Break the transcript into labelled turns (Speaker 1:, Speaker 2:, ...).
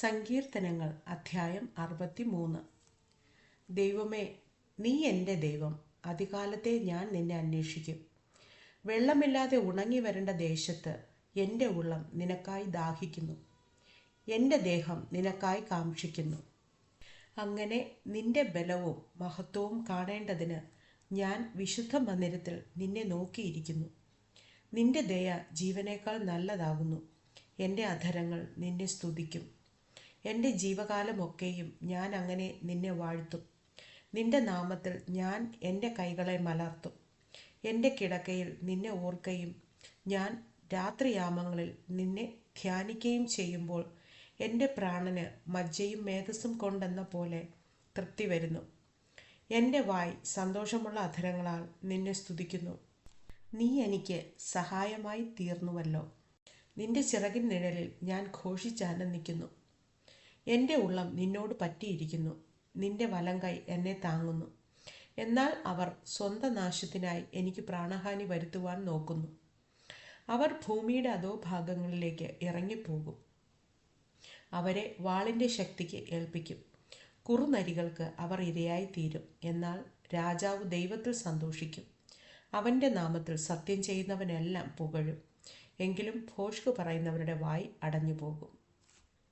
Speaker 1: സങ്കീർത്തനങ്ങൾ അധ്യായം അറുപത്തിമൂന്ന്. ദൈവമേ നീ എന്റെ ദൈവം അതികാലത്തെ ഞാൻ നിന്നെ അന്വേഷിക്കും. വെള്ളമില്ലാതെ ഉണങ്ങി വരേണ്ട ദേശത്ത് എന്റെ ഉള്ളം നിനക്കായി ദാഹിക്കുന്നു. എന്റെ ദേഹം നിനക്കായി കാക്ഷിക്കുന്നു. അങ്ങനെ നിന്റെ ബലവും മഹത്വവും കാണേണ്ടതിന് ഞാൻ വിശുദ്ധ മന്ദിരത്തിൽ നിന്നെ നോക്കിയിരിക്കുന്നു. നിന്റെ ദയ ജീവനേക്കാൾ നല്ലതാകുന്നു. എന്റെ അധരങ്ങൾ നിന്നെ സ്തുതിക്കും. എന്റെ ജീവകാലമൊക്കെയും ഞാൻ അങ്ങനെ നിന്നെ വാഴ്ത്തും. നിന്റെ നാമത്തിൽ ഞാൻ എന്റെ കൈകളെ മലർത്തും. എന്റെ കിടക്കയിൽ നിന്നെ ഓർക്കുകയും ഞാൻ രാത്രിയാമങ്ങളിൽ നിന്നെ ധ്യാനിക്കുകയും ചെയ്യുമ്പോൾ എന്റെ പ്രാണന് മജ്ജയും മേധസ്സും കൊണ്ടെന്ന പോലെ തൃപ്തി വരുന്നു. എന്റെ വായ് സന്തോഷമുള്ള അധരങ്ങളാൽ നിന്നെ സ്തുതിക്കുന്നു. നീ എനിക്ക് സഹായമായി തീർന്നുവല്ലോ. നിന്റെ ചിറകിൻ നിഴലിൽ ഞാൻ ഘോഷിച്ചാനന്ദിക്കുന്നു എന്റെ ഉള്ളം നിന്നോട് പറ്റിയിരിക്കുന്നു. നിന്റെ വലം കൈ എന്നെ താങ്ങുന്നു. എന്നാൽ അവർ സ്വന്തം നാശത്തിനായി എനിക്ക് പ്രാണഹാനി വരുത്തുവാൻ നോക്കുന്നു. അവർ ഭൂമിയുടെ അതോ ഭാഗങ്ങളിലേക്ക് ഇറങ്ങിപ്പോകും. അവരെ വാളിന്റെ ശക്തിക്ക് ഏൽപ്പിക്കും. കുറുനരികൾക്ക് അവർ ഇരയായി തീരും എന്നാൽ രാജാവ് ദൈവത്തിൽ സന്തോഷിക്കും. അവന്റെ നാമത്തിൽ സത്യം ചെയ്യുന്നവനെല്ലാം പുകഴും. എങ്കിലും ഭോഷ്ക് പറയുന്നവരുടെ വായി അടഞ്ഞു പോകും